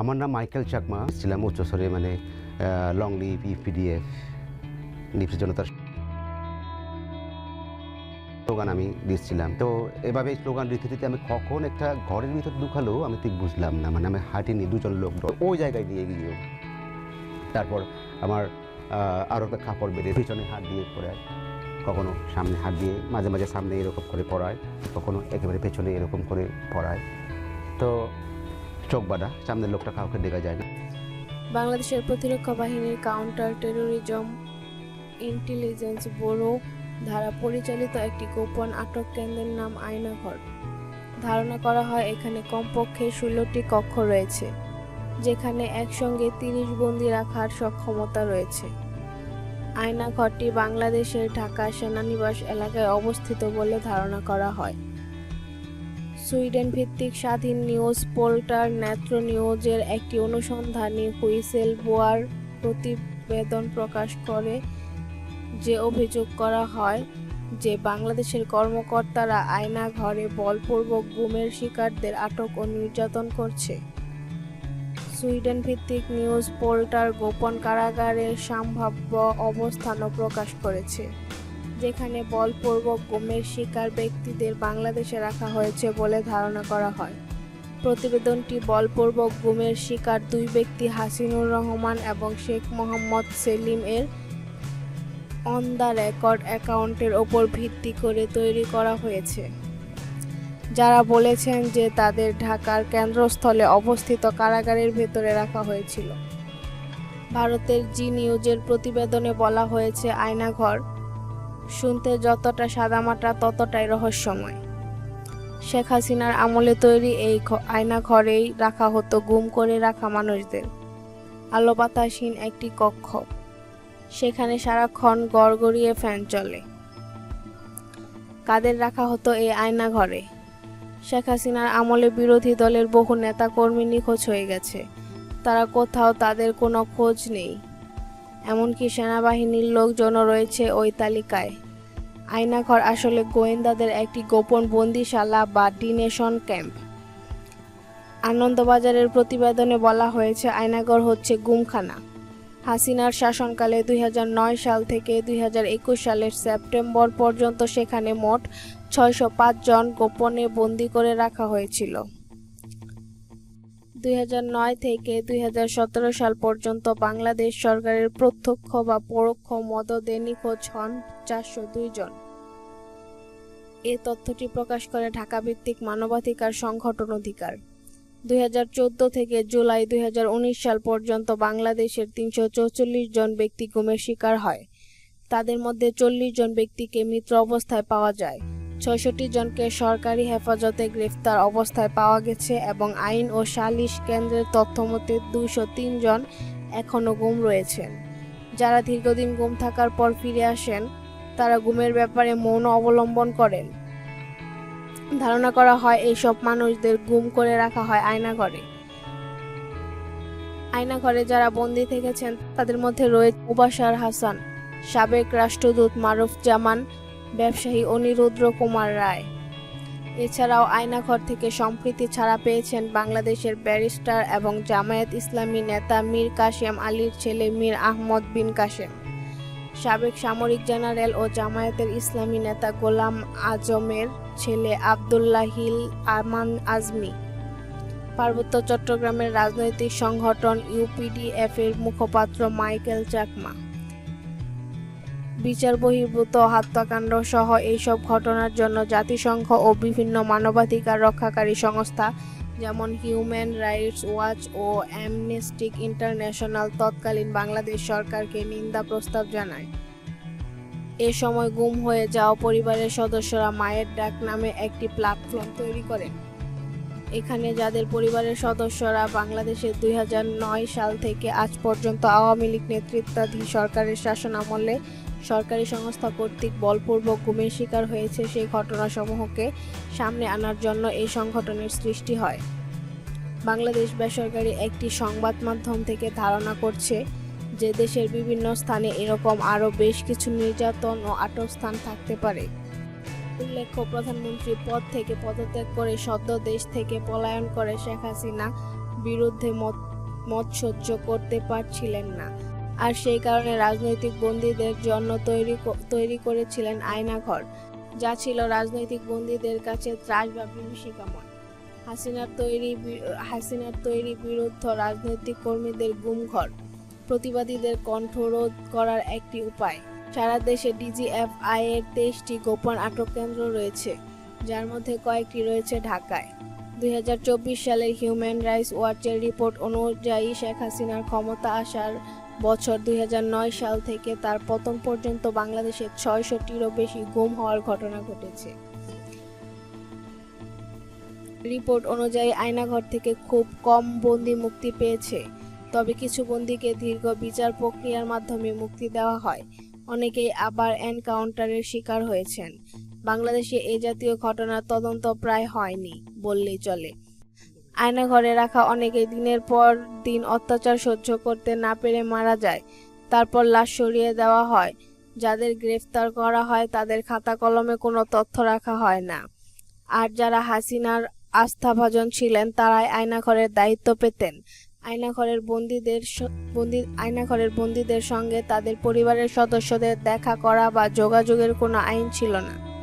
আমার নাম মাইকেল চাকমা, ছিলাম উচ্চস্তরে মানে লং লিভ ইপিডিএফ নিপসি জনতার স্লোগান আমি দিচ্ছিলাম। তো এভাবে স্লোগান দিতে দিতে আমি কখন একটা ঘরের ভিতর ঢুকালো, আমি ঠিক বুঝলাম না। মানে আমি হাঁটিনি, দুজন লোক ওই জায়গায় নিয়ে গিয়েও তারপর আমার আরও একটা কাপড় বেঁধে পিছনে হাত দিয়ে পড়ায় কখনো সামনে হাত দিয়ে, মাঝে মাঝে সামনে এরকম করে পড়ায়, কখনো একেবারে পেছনে এরকম করে পড়ায়। তো চোখ বাঁধা, সামনের লোকটা কাউকে দেখা যায় না। বাংলাদেশের প্রতিরক্ষা বাহিনীর কাউন্টার টেরোরিজম ইন্টেলিজেন্স ব্যুরো দ্বারা পরিচালিত একটি গোপন আটক কেন্দ্রের নাম আয়নাঘর। ধারণা করা হয় এখানে কমপক্ষে ষোলোটি কক্ষ রয়েছে, যেখানে একসঙ্গে তিরিশ বন্দি রাখার সক্ষমতা রয়েছে। আয়নাঘরটি বাংলাদেশের ঢাকা সেনানিবাস এলাকায় অবস্থিত বলে ধারণা করা হয়। সুইডেন ভিত্তিক স্বাধীন নিউজ পোল্টার নেত্র নিউজের একটি অনুসন্ধানী হুইসেল বোয়ার প্রতিবেদন প্রকাশ করে যে অভিযোগ করা হয় যে বাংলাদেশের কর্মকর্তারা আয়না ঘরে বলপূর্বক গুমের শিকারদের আটক ও নির্যাতন করছে। সুইডেন ভিত্তিক নিউজ পোল্টার গোপন কারাগারের সম্ভাব্য অবস্থানও প্রকাশ করেছে। যেখানে বলপূর্বক গুমের শিকার ব্যক্তিদের বাংলাদেশে রাখা হয়েছে বলে ধারণা করা হয়। প্রতিবেদনটি বলপূর্বক গুমের শিকার দুই ব্যক্তি হাসিনুর রহমান এবং শেখ মোহাম্মদ সেলিম এর অন দ্য রেকর্ড অ্যাকাউন্টের ওপর ভিত্তি করে তৈরি করা হয়েছে। যারা বলেছেন যে তাদের ঢাকার কেন্দ্রস্থলে অবস্থিত কারাগারের ভেতরে রাখা হয়েছিল। ভারতের জি নিউজের প্রতিবেদনে বলা হয়েছে, আয়নাঘর শুনতে যতটা সাদামাটা, ততটাই রহস্যময়। শেখ হাসিনার আমলে তৈরি এই আয়না ঘরেই রাখা হতো, গুম করে রাখা মানুষদের। আলো বাতাসহীন একটি কক্ষ। সেখানে সারাক্ষণ গড়গড়িয়ে ফ্যান চলে। কাদের রাখা হতো এই আয়না ঘরে? শেখ হাসিনার আমলে বিরোধী দলের বহু নেতা কর্মী নিখোঁজ হয়ে গেছে। তারা কোথাও তাদের কোনো খোঁজ নেই। এমনকি সেনাবাহিনীর লোকজনও রয়েছে ওই তালিকায়। আয়নাঘর আসলে গোয়েন্দাদের একটি গোপন বন্দিশালা বা ডিনেশন ক্যাম্প। আনন্দবাজারের প্রতিবেদনে বলা হয়েছে আয়নাঘর হচ্ছে গুমখানা। হাসিনার শাসনকালে দুই হাজার নয় সাল থেকে দুই হাজার একুশ সালের সেপ্টেম্বর পর্যন্ত সেখানে মোট ছয়শো পাঁচ জন গোপনে বন্দি করে রাখা হয়েছিল। দুই হাজার নয় থেকে দুই হাজার সতেরো সাল পর্যন্ত বাংলাদেশ সরকারের প্রত্যক্ষ বা পরোক্ষ মদদে নিখোঁজ হন চারশো জন। এ তথ্যটি প্রকাশ করে ঢাকা ভিত্তিক মানবাধিকার সংগঠন অধিকার। দুই হাজার চোদ্দ থেকে জুলাই দুই হাজার উনিশ সাল পর্যন্ত বাংলাদেশের তিনশো জন ব্যক্তি গুমের শিকার হয়। তাদের মধ্যে চল্লিশ জন ব্যক্তিকে মৃত অবস্থায় পাওয়া যায়। ছয়ষট্টি জনকে সরকারি হেফাজতে গ্রেফতার অবস্থায় পাওয়া গেছে এবং আইন ও সালিশ কেন্দ্রের তথ্যমতে দুশো জন এখনও গুম রয়েছেন। যারা দীর্ঘদিন গুম থাকার পর ফিরে আসেন, তারা গুমের ব্যাপারে মৌন অবলম্বন করেন। ধারণা করা হয় এইসব মানুষদের গুম করে রাখা হয় আয়নাঘরে। আয়নাঘরে যারা বন্দি থেকেছেন, তাদের মধ্যে রয়েছে মুবাসার হাসান, সাবেক রাষ্ট্রদূত মারুফ জামান ব্যবসায়ী অনিরুদ্র কুমার রায়। এছাড়াও আয়নাঘর থেকে সম্প্রীতি ছাড়া পেয়েছেন বাংলাদেশের ব্যারিস্টার এবং জামায়াত ইসলামী নেতা মীর কাশেম আলীর ছেলে মীর আহমদ বিন কাশেম সাবেক সামরিক জেনারেল ও জামায়াতের ইসলামী নেতা গোলাম আজমের ছেলে আবদুল্লাহিল আমান আজমি। পার্বত্য চট্টগ্রামের রাজনৈতিক সংগঠন ইউপিডিএফ এর মুখপাত্র মাইকেল চাকমা। বিচার বহির্ভূত হত্যাকাণ্ড সহ এইসব ঘটনার জন্য জাতিসংঘ ও বিভিন্ন মানবাধিকার রক্ষাকারী সংস্থা, যেমন হিউম্যান রাইটস ওয়াচ ও অ্যামনেস্টিক ইন্টারন্যাশনাল, তৎকালীন বাংলাদেশ সরকারকে নিন্দা প্রস্তাব জানায়। এ সময় গুম হয়ে যাওয়া পরিবারের সদস্যরা মায়ের ডাক নামে একটি প্ল্যাটফর্ম তৈরি করেন। এখানে যাদের পরিবারের সদস্যরা বাংলাদেশের দুই সাল থেকে আজ পর্যন্ত আওয়ামী লীগ নেতৃত্বাধীন সরকারের শাসন আমলে সরকারি সংস্থা কর্তৃক বলপূর্বক গুমের শিকার হয়েছে সেই ঘটনাসমূহকে সামনে আনার জন্য এই সংগঠনের সৃষ্টি হয়। বাংলাদেশ বেসরকারি একটি সংবাদ মাধ্যম থেকে ধারণা করছে যে দেশের বিভিন্ন স্থানে এরকম আরও বেশ কিছু নির্যাতন ও আটক স্থান থাকতে পারে। উল্লেখ্য, প্রধানমন্ত্রী পদ থেকে পদত্যাগ করে সদ্য দেশ থেকে পলায়ন করে শেখ হাসিনা বিরুদ্ধে মত মত সহ্য করতে পারছিলেন না। আর সেই কারণে রাজনৈতিক বন্দীদের জন্য তৈরি তৈরি করেছিলেন আয়নাঘর, যা ছিল রাজনৈতিক বন্দীদের কাছে ত্রাস বা বিভীষিকাময়। হাসিনার তৈরি হাসিনার তৈরি বিরুদ্ধ রাজনৈতিক কর্মীদের গুমঘর, প্রতিবাদীদের কণ্ঠরোধ করার একটি উপায়। সারা দেশে ডিজিএফআই এর তেইশটি গোপন আটক কেন্দ্র রয়েছে, যার মধ্যে কয়েকটি রয়েছে ঢাকায়। দুই হাজার চব্বিশ সালের হিউম্যান রাইটস ওয়াচের রিপোর্ট অনুযায়ী শেখ হাসিনার ক্ষমতা আসার বছর দুই হাজার নয় সাল থেকে তার পতন পর্যন্ত বাংলাদেশে ছয়শটিরও বেশি গুম হওয়ার ঘটনা ঘটেছে। রিপোর্ট অনুযায়ী আয়নাঘর থেকে খুব কম বন্দি মুক্তি পেয়েছে, তবে কিছু বন্দিকে দীর্ঘ বিচার প্রক্রিয়ার মাধ্যমে মুক্তি দেওয়া হয়। অনেকেই আবার এনকাউন্টারের শিকার হয়েছেন। বাংলাদেশে এই জাতীয় ঘটনার তদন্ত প্রায় হয়নি বললেই চলে। আয়নাঘরে রাখা অনেকেই দিনের পর দিন অত্যাচার সহ্য করতে না পেরে মারা যায়। তারপর লাশ সরিয়ে দেওয়া হয়। যাদের গ্রেফতার করা হয়, তাদের খাতা কলমে কোনো তথ্য রাখা হয় না। আর যারা হাসিনার আস্থাভাজন ছিলেন, তারাই আয়নাঘরের দায়িত্ব পেতেন। আয়নাঘরের বন্দীদের বন্দি আয়নাঘরের বন্দীদের সঙ্গে তাদের পরিবারের সদস্যদের দেখা করা বা যোগাযোগের কোনো আইন ছিল না।